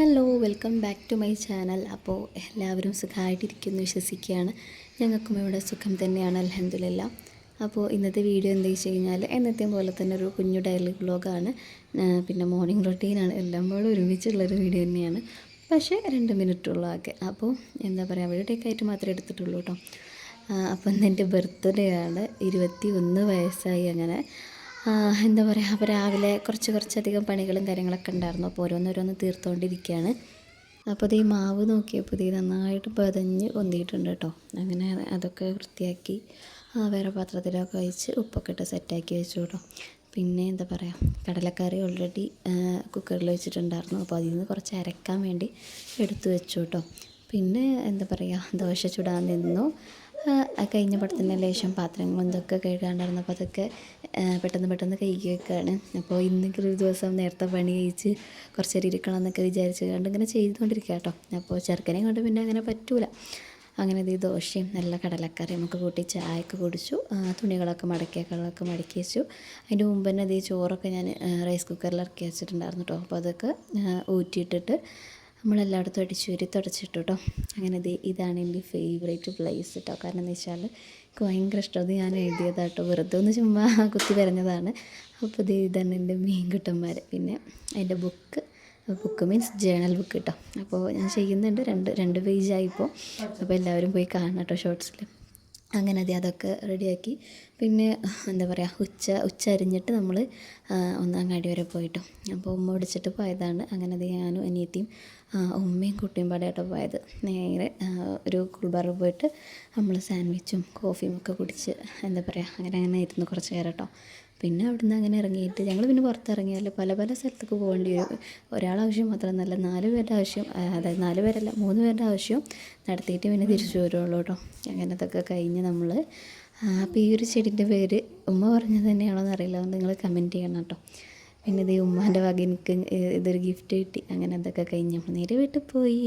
Hello welcome back to my channel. അപ്പോൾ എല്ലാവരും സുഖമായിട്ടിരിക്കുന്നു വിശ്വസിക്കുകയാണ്. ഞങ്ങൾക്കും ഇവിടെ സുഖം തന്നെയാണ് അലഹമില്ല അപ്പോൾ ഇന്നത്തെ വീഡിയോ എന്താ വെച്ച് കഴിഞ്ഞാൽ എന്നത്തെയും പോലെ തന്നെ ഒരു കുഞ്ഞു ഡയലി ബ്ലോഗാണ് പിന്നെ മോർണിംഗ് റൊട്ടീനാണ് എല്ലാം കൂടെ ഒരുമിച്ചുള്ളൊരു വീഡിയോ തന്നെയാണ്. പക്ഷേ രണ്ട് മിനിറ്റുള്ള ആകെ. അപ്പോൾ എന്താ പറയുക വീഡിയോയൊക്കെ ആയിട്ട് മാത്രമേ എടുത്തിട്ടുള്ളൂ കേട്ടോ. അപ്പം എന്റെ ബർത്ത്ഡേ ആണ്. ഇരുപത്തി ഒന്ന് വയസ്സായി അങ്ങനെ. എന്താ പറയുക അപ്പോൾ രാവിലെ കുറച്ച് കുറച്ചധികം പണികളും കാര്യങ്ങളൊക്കെ ഉണ്ടായിരുന്നു. അപ്പോൾ ഓരോന്നോരോന്ന് തീർത്തുകൊണ്ടിരിക്കുകയാണ് അപ്പോൾ ഈ മാവ് നോക്കിയപ്പോൾ ഇത് നന്നായിട്ട് പതഞ്ഞ് പൊന്തിയിട്ടുണ്ട് കേട്ടോ. അങ്ങനെ അതൊക്കെ വൃത്തിയാക്കി വേറെ പാത്രത്തിലൊക്കെ വെച്ച് ഉപ്പൊക്കെ ഇട്ട് സെറ്റാക്കി വെച്ചു കേട്ടോ. പിന്നെ എന്താ പറയുക കടലക്കറി ഓൾറെഡി കുക്കറിൽ വെച്ചിട്ടുണ്ടായിരുന്നു. അപ്പോൾ അതിൽ നിന്ന് കുറച്ച് അരക്കാൻ വേണ്ടി എടുത്തു വെച്ചു കേട്ടോ. പിന്നെ എന്താ പറയുക ദോശ ചുടാൻ നിന്നു. കഴിഞ്ഞ പടത്തിന്റെ ലേശം പാത്രങ്ങളും ഇതൊക്കെ കഴുകാണ്ടായിരുന്നു അപ്പോൾ അതൊക്കെ പെട്ടെന്ന് പെട്ടെന്ന് കഴിക്കുകയൊക്കെയാണ് അപ്പോൾ ഇന്നെങ്കിലും ഒരു ദിവസം നേരത്തെ പണി കഴിച്ച് കുറച്ച് നേരം ഇരിക്കണം എന്നൊക്കെ വിചാരിച്ച് കണ്ട് ഇങ്ങനെ ചെയ്തുകൊണ്ടിരിക്കുക കേട്ടോ അപ്പോൾ ചെറുക്കനെ കൊണ്ട് പിന്നെ അങ്ങനെ പറ്റൂല. അങ്ങനെ ഇത് ദോശയും നല്ല കടലക്കറിയും ഒക്കെ കൂട്ടി ചായയൊക്കെ കുടിച്ചു. തുണികളൊക്കെ മടക്കിയക്കളൊക്കെ മടക്കി വെച്ചു. അതിന്റെ മുമ്പ് തന്നെ ഇത് ചോറൊക്കെ ഞാൻ റൈസ് കുക്കറിൽ ഇറക്കി വെച്ചിട്ടുണ്ടായിരുന്നു കേട്ടോ അപ്പോൾ അതൊക്കെ ഊറ്റിയിട്ടിട്ട് നമ്മളെല്ലായിടത്തും അടിച്ചു വരി തുടച്ചിട്ടു കേട്ടോ അങ്ങനെ ഇത് ഇതാണ് എന്റെ ഫേവറേറ്റ് പ്ലേസ് കേട്ടോ കാരണം എന്ന് വെച്ചാൽ എനിക്ക് ഭയങ്കര ഇഷ്ടം. അത് ഞാൻ എഴുതിയതാട്ടോ വെറുതെ ഒന്ന് ചുമ്മാ കുത്തി വരഞ്ഞതാണ്. അപ്പോൾ ഇത് ഇതാണ് എന്റെ മീൻകുട്ടന്മാർ പിന്നെ എന്റെ book book means journal book കേട്ടോ അപ്പോൾ ഞാൻ ചെയ്യുന്നുണ്ട്. രണ്ട് രണ്ട് പേജായിപ്പോൾ അപ്പോൾ എല്ലാവരും പോയി കാണണം കേട്ടോ ഷോർട്സിൽ അങ്ങനെ അതെ അതൊക്കെ റെഡിയാക്കി. പിന്നെ എന്താ പറയുക ഉച്ച ഉച്ച അരിഞ്ഞിട്ട് നമ്മൾ ഒന്ന് അങ്ങാടി വരെ പോയിട്ടു. അപ്പോൾ ഉമ്മ വിളിച്ചിട്ട് പോയതാണ്. അങ്ങനെ അത് ഞാനും അനിയത്തിയും ഉമ്മയും കുട്ടിയും പാടായിട്ട് പോയത്. നേരെ ഒരു കുൾബാറിൽ പോയിട്ട് നമ്മൾ സാൻഡ്വിച്ചും കോഫിയും ഒക്കെ കുടിച്ച് എന്താ പറയുക അങ്ങനെ അങ്ങനെ ഇരുന്ന് കുറച്ച് നേരം കേട്ടോ. പിന്നെ അവിടുന്ന് അങ്ങനെ ഇറങ്ങിയിട്ട് ഞങ്ങൾ പിന്നെ പുറത്തിറങ്ങിയാൽ പല പല സ്ഥലത്തേക്ക് പോകേണ്ടി വരും. ഒരാളാവശ്യം നല്ല നാല് പേരുടെ ആവശ്യം അതായത് നാല് പേരല്ല മൂന്ന് പേരുടെ ആവശ്യം നടത്തിയിട്ട് പിന്നെ തിരിച്ചു വരുള്ളൂ കേട്ടോ അങ്ങനത്തൊക്കെ കഴിഞ്ഞ് നമ്മൾ അപ്പോൾ ഈ ഒരു ചെടിന്റെ പേര് ഉമ്മ പറഞ്ഞത് തന്നെയാണോ എന്നറിയില്ല നിങ്ങൾ കമന്റ് ചെയ്യണം കേട്ടോ. പിന്നെ ഇത് ഉമ്മാന്റെ വക എനിക്ക് ഇതൊരു ഗിഫ്റ്റ് കിട്ടി. അങ്ങനെ അതൊക്കെ കഴിഞ്ഞ് നേരെ വീട്ടിൽ പോയി.